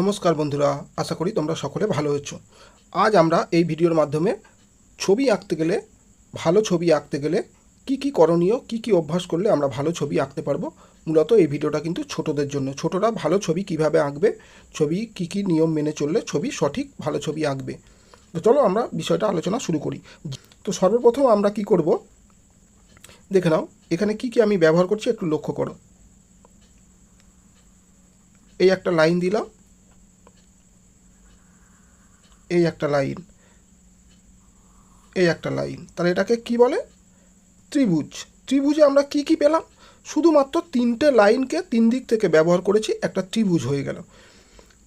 নমস্কার বন্ধুরা, আশা করি তোমরা সকলে ভালো হচ্ছো আজ আমরা এই ভিডিওর মাধ্যমে ছবি আঁকতে গেলে, ভালো ছবি আঁকতে গেলে কি কি করণীয়, কি কি অভ্যাস করলে আমরা ভালো ছবি আঁকতে পারব, মূলত এই ভিডিওটা কিন্তু ছোটদের জন্য। ছোটরা ভালো ছবি কীভাবে আঁকবে, ছবি কি কি নিয়ম মেনে চললে ছবি সঠিক ভালো ছবি আঁকবে। তো চলো আমরা বিষয়টা আলোচনা শুরু করি। তো সর্বপ্রথম আমরা কি করব, দেখে নাও, এখানে কি কি আমি ব্যবহার করছি একটু লক্ষ্য করো। এই একটা লাইন দিলাম এই একটা লাইন, এই একটা লাইন। তাহলে এটাকে কি বলে? ত্রিভুজ। ত্রিভুজে আমরা কি কি পেলাম? শুধুমাত্র তিনটে লাইনকে তিন দিক থেকে ব্যবহার করেছি, একটা ত্রিভুজ হয়ে গেল।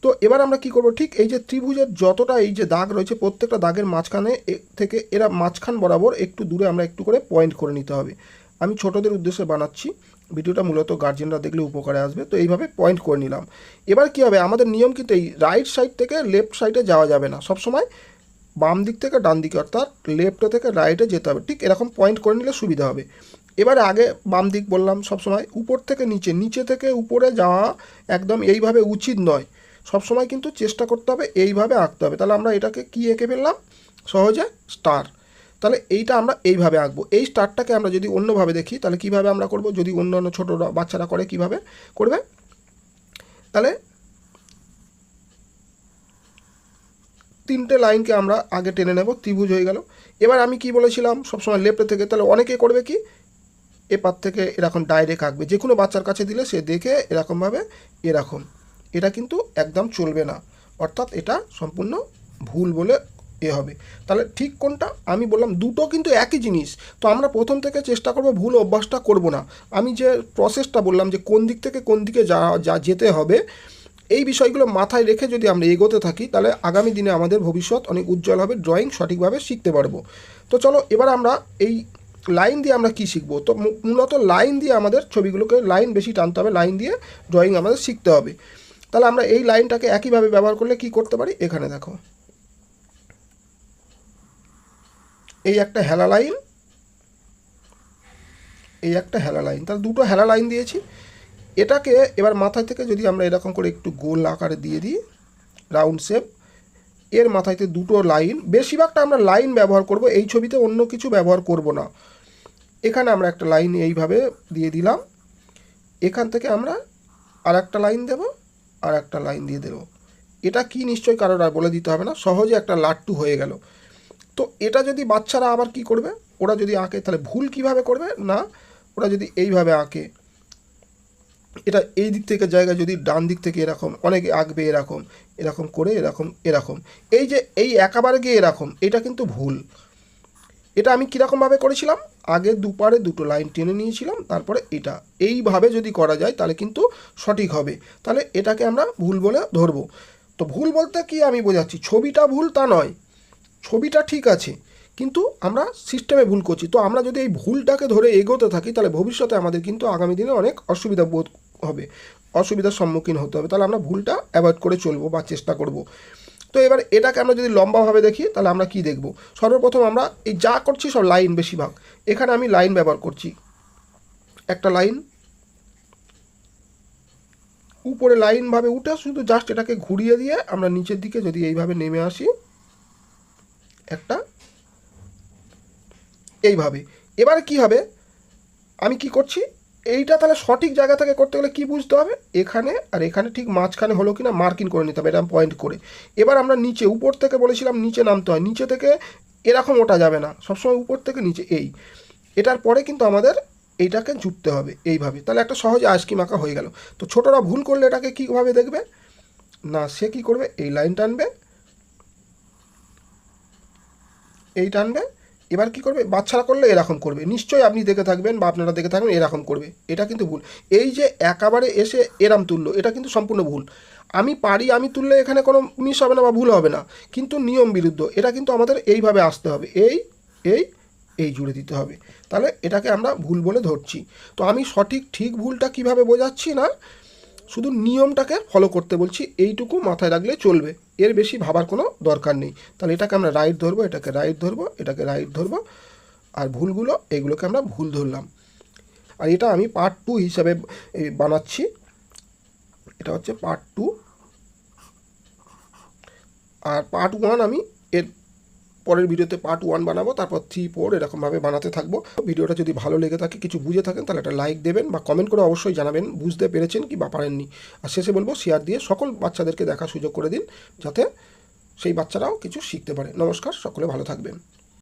তো এবার আমরা কি করব? ঠিক এই যে ত্রিভুজের যতটা এই যে দাগ রয়েছে, প্রত্যেকটা দাগের মাঝখানে থেকে এরা মাঝখান বরাবর একটু দূরে আমরা একটু করে পয়েন্ট করে নিতে হবে। আমি ছোটদের উদ্দেশ্যে বানাচ্ছি। ভিডিওটা মূলত গার্জেনরা দেখলে উপকারে আসবে, তো এইভাবে পয়েন্ট করে নিলাম। এবার কি হবে? আমাদের নিয়ম কিন্তু এই রাইট সাইড থেকে লেফট সাইডে যাওয়া যাবে না। সবসময় বাম দিক থেকে ডান দিকে, অর্থাৎ লেফট থেকে রাইটে যেতে হবে। ঠিক এরকম পয়েন্ট করে নিলে সুবিধা হবে। এবারে আগে বাম দিক বললাম সবসময়, উপর থেকে নিচে নিচে থেকে উপরে যাওয়া একদম এইভাবে উচিত নয়। সবসময় কিন্তু চেষ্টা করতে হবে, এইভাবে আঁকতে হবে। তাহলে আমরা এটাকে কি এঁকে ফেললাম? সহজে স্টার তাহলে এইটা আমরা এইভাবে আঁকবো। এই স্টারটাকে আমরা যদি অন্যভাবে দেখি, তাহলে কীভাবে আমরা করব? যদি অন্য অন্য ছোটোরা বাচ্চারা করে, কীভাবে করবে? তাহলে তিনটে লাইনকে আমরা আগে টেনে নেব, ত্রিভুজ হয়ে গেল। এবার আমি কি বলেছিলাম? সবসময় লেফটে থেকে। তাহলে অনেকে করবে কি? এপার থেকে এরকম ডাইরেক্ট আঁকবে। যে কোনো বাচ্চার কাছে দিলে সে দেখে এরকমভাবে এরকম এটা কিন্তু একদম চলবে না। অর্থাৎ এটা সম্পূর্ণ ভুল বলে এ হবে। তাহলে ঠিক কোনটা? আমি বললাম দুটো কিন্তু একই জিনিস। তো আমরা প্রথম থেকে চেষ্টা করব ভুল অভ্যাসটা করব না। আমি যে প্রসেসটা বললাম যে কোন দিক থেকে কোন দিকে যা যা যেতে হবে, এই বিষয়গুলো মাথায় রেখে যদি আমরা এগোতে থাকি, তাহলে আগামী দিনে আমাদের ভবিষ্যৎ অনেক উজ্জ্বল হবে ড্রয়িং সঠিকভাবে শিখতে পারব। তো চলো এবার আমরা এই লাইন দিয়ে আমরা কি শিখব? তো মূলত লাইন দিয়ে আমাদের ছবিগুলোকে লাইন বেশি টানতে হবে লাইন দিয়ে ড্রয়িং আমাদের শিখতে হবে। তাহলে আমরা এই লাইনটাকে একইভাবে ব্যবহার করলে কি করতে পারি? এখানে দেখো। এই একটা হেলা লাইন, এই একটা হেলা লাইন। তাহলে দুটো হেলা লাইন দিয়েছি। এটাকে এবার মাথায় থেকে যদি আমরা এরকম করে একটু গোল আকারে দিয়ে দিই, রাউন্ড শেপ, এর মাথায়তে দুটো লাইন। বেশিরভাগটা আমরা লাইন ব্যবহার করব, এই ছবিতে অন্য কিছু ব্যবহার করব না। এখানে আমরা একটা লাইন এইভাবে দিয়ে দিলাম। এখান থেকে আমরা আর একটা লাইন দেব আর একটা লাইন দিয়ে দেবো। এটা কি নিশ্চয়ই কারোর আর বলে দিতে হবে না, সহজে একটা লাট্টু হয়ে গেল। তো এটা যদি বাচ্চারা আবার কি করবে? ওরা যদি আঁকে, তাহলে ভুল কীভাবে করবে? না, ওরা যদি এইভাবে আঁকে, এটা এই দিক থেকে জায়গা যদি ডান দিক থেকে এরকম, অনেকে আঁকবে এরকম এরকম করে, এরকম এরকম। এই যে এই একেবারে গিয়ে এরকম, এটা কিন্তু ভুল। এটা আমি কীরকমভাবে করেছিলাম? আগে দুপারে দুটো লাইন টেনে নিয়েছিলাম, তারপরে এটা। এইভাবে যদি করা যায়, তাহলে কিন্তু সঠিক হবে। তাহলে এটাকে আমরা ভুল বলে ধরবো। তো ভুল বলতে কি আমি বোঝাচ্ছি? ছবিটা ভুল তা নয়। ছবিটা ঠিক আছে, কিন্তু আমরা সিস্টেমে ভুল করছি। তো আমরা যদি এই ভুলটাকে ধরে এগোতে থাকি, তাহলে ভবিষ্যতে আমাদের কিন্তু আগামী দিনে অনেক অসুবিধা বোধ হবে, অসুবিধার সম্মুখীন হতে হবে। তাহলে আমরা ভুলটা অ্যাভয়েড করে চলবো বা চেষ্টা করব। তো এবার এটাকে আমরা যদি লম্বাভাবে দেখি, তাহলে আমরা কি দেখব? সর্বপ্রথম আমরা এই যা করছি সব লাইন বেশিরভাগ। এখানে আমি লাইন ব্যবহার করছি। একটা লাইন উপরে লাইনভাবে উঠে শুধু জাস্ট এটাকে ঘুরিয়ে দিয়ে আমরা নিচের দিকে যদি এইভাবে নেমে আসি একটা। এইভাবে। এবার কি হবে? আমি কি করছি? এইটা তাহলে সঠিক জায়গা থেকে করতে গেলে কি বুঝতে হবে? এখানে আর এখানে ঠিক মাঝখানে হলো কি না মার্কিং করে নিতে হবে এরকম পয়েন্ট করে। এবার আমরা নিচে, উপর থেকে বলেছিলাম নিচে নামতে হয়। নিচে থেকে এরকম ওটা যাবে না। সবসময় উপর থেকে নিচে, এই। এটার পরে কিন্তু আমাদের এইটাকে জুটতে হবে, এইভাবে। তাহলে একটা সহজ আইসক্রিম আঁকা হয়ে গেল। তো ছোটরা ভুল করলে এটাকে কীভাবে দেখবে? না, সে কি করবে? এই লাইন টানবে। এই টানবে, এবার কি করবে? বাচ্চারা করলে এরকম করবে। নিশ্চয়ই আপনি দেখে থাকবেন বা আপনারা দেখে থাকবেন এরকম করবে। এটা কিন্তু ভুল। এই যে একেবারে এসে এরাম তুললো, এটা কিন্তু সম্পূর্ণ ভুল। আমি পারি আমি তুললে এখানে কোনো মিস হবে না বা ভুল হবে না। কিন্তু নিয়ম বিরুদ্ধ, এটা কিন্তু আমাদের এইভাবে আসতে হবে। এই এই এই জুড়ে দিতে হবে। তাহলে এটাকে আমরা ভুল বলে ধরছি। তো আমি সঠিক ঠিক ভুলটা কীভাবে বোঝাচ্ছি না? শুধু নিয়মটাকে ফলো করতে বলছি, এইটুকু মাথায় রাখলে চলবে। এর বেশি ভাবার কোনো দরকার নেই। তাহলে এটাকে আমরা রাইট ধরবো, এটাকে রাইট ধরবো, এটাকে রাইট ধরবো, আর ভুলগুলো, এগুলোকে আমরা ভুল ধরলাম। আর এটা আমি পার্ট টু হিসাবে বানাচ্ছি। এটা হচ্ছে পার্ট টু আর পার্ট ওয়ান আমি এর পরের ভিডিওতে পার্ট ওয়ান বানাবো, তারপর থ্রি ফোর এরকমভাবে বানাতে থাকব। ভিডিওটা যদি ভালো লেগে থাকে, কিছু বুঝে থাকেন, তাহলে একটা লাইক দেবেন বা কমেন্ট করে অবশ্যই জানাবেন, বুঝতে পেরেছেন কি বা পারেননি। আর শেষে বলব শেয়ার দিয়ে সকল বাচ্চাদেরকে দেখার সুযোগ করে দিন, যাতে সেই বাচ্চারাও কিছু শিখতে পারে। নমস্কার, সকলে ভালো থাকবেন।